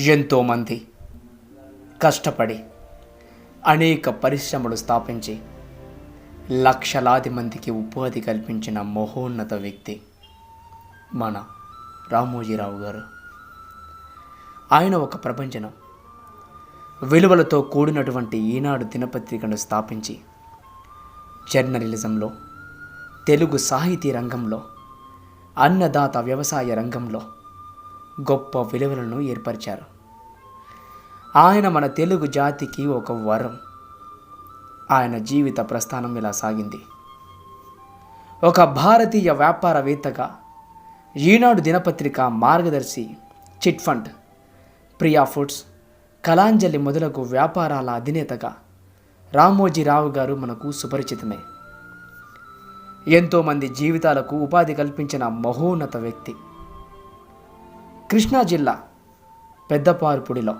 ఎంతోమంది కష్టపడి అనేక పరిశ్రమలు స్థాపించి లక్షలాది మందికి ఉపాధి కల్పించిన మహోన్నత వ్యక్తి మన రామోజీరావు గారు. ఆయన ఒక ప్రపంచనం. విలువలతో కూడినటువంటి ఈనాడు దినపత్రికను స్థాపించి జర్నలిజంలో తెలుగు సాహితీ రంగంలో అన్నదాత వ్యవసాయ రంగంలో గొప్ప విలువలను ఏర్పరిచారు. ఆయన మన తెలుగు జాతికి ఒక వరం. ఆయన జీవిత ప్రస్థానం ఇలా సాగింది. ఒక భారతీయ వ్యాపారవేత్తగా ఈనాడు దినపత్రిక Margadarsi chit fund Priya foods Kalanjali మొదలగు వ్యాపారాల అధినేతగా రామోజీరావు గారు మనకు సుపరిచితమే. ఎంతోమంది జీవితాలకు ఉపాధి కల్పించిన మహోన్నత వ్యక్తి. కృష్ణా జిల్లా పెద్దపారుపుడిలో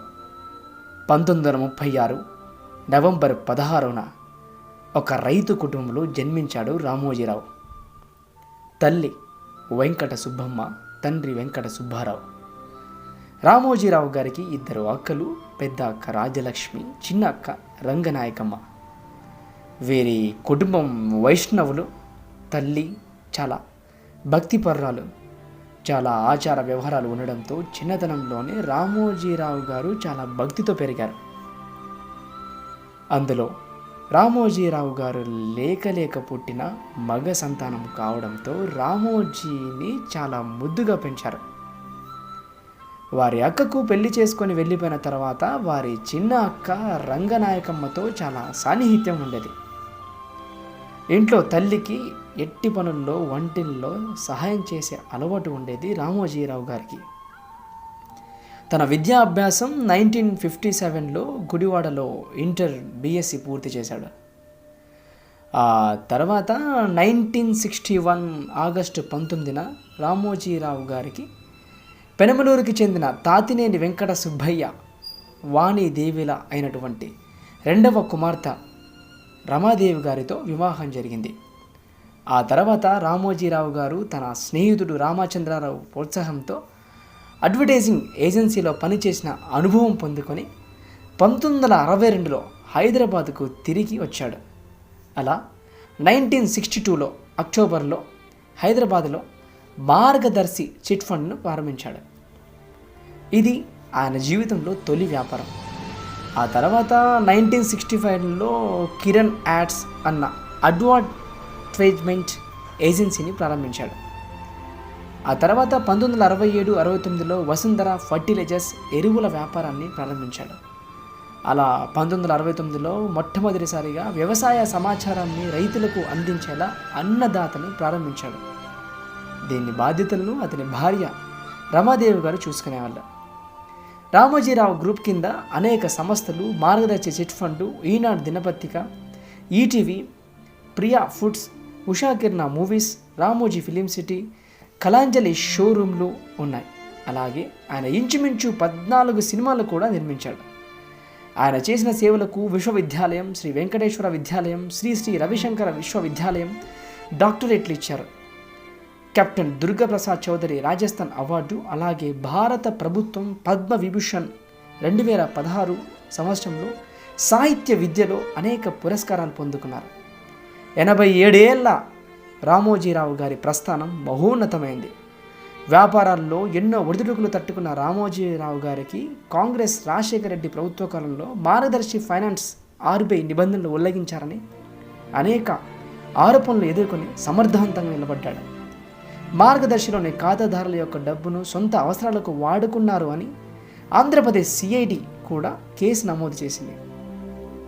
పంతొమ్మిది వందల ముప్పై ఆరు నవంబర్ పదహారున ఒక రైతు కుటుంబంలో జన్మించాడు రామోజీరావు. తల్లి వెంకట సుబ్బమ్మ తండ్రి వెంకట సుబ్బారావు. రామోజీరావు గారికి ఇద్దరు అక్కలు పెద్ద అక్క రాజలక్ష్మి చిన్న అక్క రంగనాయకమ్మ. వీరి కుటుంబం వైష్ణవులు తల్లి చాలా భక్తిపర్రాలు. చాలా ఆచార వ్యవహారాలు ఉండడంతో చిన్నతనంలోనే రామోజీరావు గారు చాలా భక్తితో పెరిగారు. అందులో రామోజీరావు గారు లేక లేక పుట్టిన మగ సంతానం కావడంతో రామోజీని చాలా ముద్దుగా పెంచారు. వారి అక్కకు పెళ్ళి చేసుకొని వెళ్ళిపోయిన తర్వాత వారి చిన్న అక్క రంగనాయకమ్మతో చాలా సాన్నిహిత్యం ఉండేది. ఇంట్లో తల్లికి ఎట్టి పనుల్లో వంటిల్లో సహాయం చేసే అలవాటు ఉండేది రామోజీరావు గారికి. తన విద్యా అభ్యాసం నైన్టీన్ ఫిఫ్టీ సెవెన్లో గుడివాడలో ఇంటర్ బీఎస్సీ పూర్తి చేశాడు. ఆ తర్వాత నైన్టీన్ సిక్స్టీ వన్ ఆగస్టు పంతొమ్మిదిన రామోజీరావు గారికి పెనమలూరుకి చెందిన తాతినేని వెంకట సుబ్బయ్య వాణిదేవిల అయినటువంటి రెండవ కుమార్తె రమాదేవి గారితో వివాహం జరిగింది. ఆ తర్వాత రామోజీరావు గారు తన స్నేహితుడు రామచంద్రారావు ప్రోత్సాహంతో అడ్వర్టైజింగ్ ఏజెన్సీలో పనిచేసిన అనుభవం పొందుకొని పంతొమ్మిది వందల అరవై రెండులో హైదరాబాద్కు తిరిగి వచ్చాడు. అలా నైన్టీన్ సిక్స్టీ టూలో అక్టోబర్లో హైదరాబాద్లో మార్గదర్శి చిట్ ఫండ్ను ప్రారంభించాడు. ఇది ఆయన జీవితంలో తొలి వ్యాపారం. ఆ తర్వాత నైన్టీన్ సిక్స్టీ ఫైవ్లో కిరణ్ యాడ్స్ అన్న అడ్వర్టైజ్మెంట్ ఏజెన్సీని ప్రారంభించాడు. ఆ తర్వాత పంతొమ్మిది వందల అరవై ఏడు అరవై తొమ్మిదిలో వసుంధర ఫర్టిలైజర్స్ ఎరువుల వ్యాపారాన్ని ప్రారంభించాడు. అలా పంతొమ్మిది వందల అరవై తొమ్మిదిలో మొట్టమొదటిసారిగా వ్యవసాయ సమాచారాన్ని రైతులకు అందించేలా అన్నదాతను ప్రారంభించాడు. దీని బాధ్యతలను అతని భార్య రమాదేవి గారు చూసుకునేవాళ్ళు. రామోజీరావు గ్రూప్ కింద అనేక సంస్థలు మార్గదర్శి చిట్ ఫండ్ ఈనాడు దినపత్రిక ETV Priya foods Usha Kiran movies Ramoji film city Kalanjali షోరూమ్లు ఉన్నాయి. అలాగే ఆయన ఇంచుమించు పద్నాలుగు సినిమాలు కూడా నిర్మించాడు. ఆయన చేసిన సేవలకు విశ్వవిద్యాలయం శ్రీ వెంకటేశ్వర విద్యాలయం శ్రీ శ్రీ రవిశంకర విశ్వవిద్యాలయం డాక్టరేట్లు ఇచ్చారు. కెప్టెన్ దుర్గాప్రసాద్ చౌదరి రాజస్థాన్ అవార్డు అలాగే భారత ప్రభుత్వం పద్మ విభూషణ్ రెండు వేల పదహారు సంవత్సరంలో సాహిత్య విద్యలో అనేక పురస్కారాలు పొందుకున్నారు. ఎనభై ఏడేళ్ళ రామోజీరావు గారి ప్రస్థానం మహోన్నతమైంది. వ్యాపారాల్లో ఎన్నో ఒడిదుడుకులు తట్టుకున్న రామోజీరావు గారికి కాంగ్రెస్ రాజశేఖర రెడ్డి ప్రభుత్వ కాలంలో మార్గదర్శి ఫైనాన్స్ ఆర్బీఐ నిబంధనలు ఉల్లంఘించారని అనేక ఆరోపణలు ఎదుర్కొని సమర్థవంతంగా నిలబడ్డాడు. మార్గదర్శిలోని ఖాతాదారుల యొక్క డబ్బును సొంత అవసరాలకు వాడుకున్నారు అని ఆంధ్రప్రదేశ్ సిఐడి కూడా కేసు నమోదు చేసింది.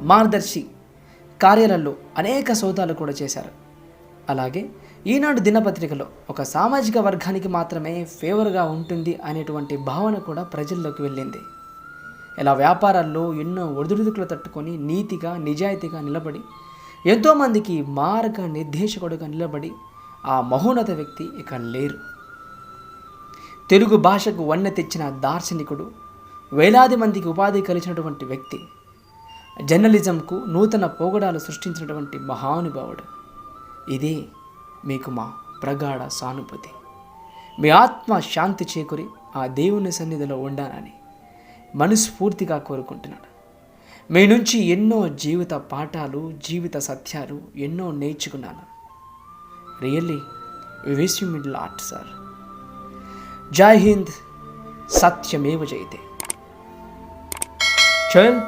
మార్గదర్శి కార్యాలలో అనేక సోదాలు కూడా చేశారు. అలాగే ఈనాడు దినపత్రికలో ఒక సామాజిక వర్గానికి మాత్రమే ఫేవర్గా ఉంటుంది అనేటువంటి భావన కూడా ప్రజల్లోకి వెళ్ళింది. ఇలా వ్యాపారాల్లో ఎన్నో ఒడిదుడుకులు తట్టుకొని నీతిగా నిజాయితీగా నిలబడి ఎంతోమందికి మార్గ నిర్దేశకుడుగా నిలబడి ఆ మహోన్నత వ్యక్తి ఇక లేరు. తెలుగు భాషకు వన్నె తెచ్చిన దార్శనికుడు వేలాది మందికి ఉపాధి కలిసినటువంటి వ్యక్తి జర్నలిజంకు నూతన పోగడాలు సృష్టించినటువంటి మహానుభావుడు. ఇదే మీకు మా ప్రగాఢ సానుభూతి. మీ ఆత్మ శాంతి చేకూరి ఆ దేవుని సన్నిధిలో ఉండాలని మనస్ఫూర్తిగా కోరుకుంటున్నాడు మీ నుంచి ఎన్నో జీవిత పాఠాలు జీవిత సత్యాలు ఎన్నో నేర్చుకున్నాను. రియల్లీ విస్ యూ మిడ్ లాట్ సార్. జై హింద్ సత్యమేవ జయతే. చల్.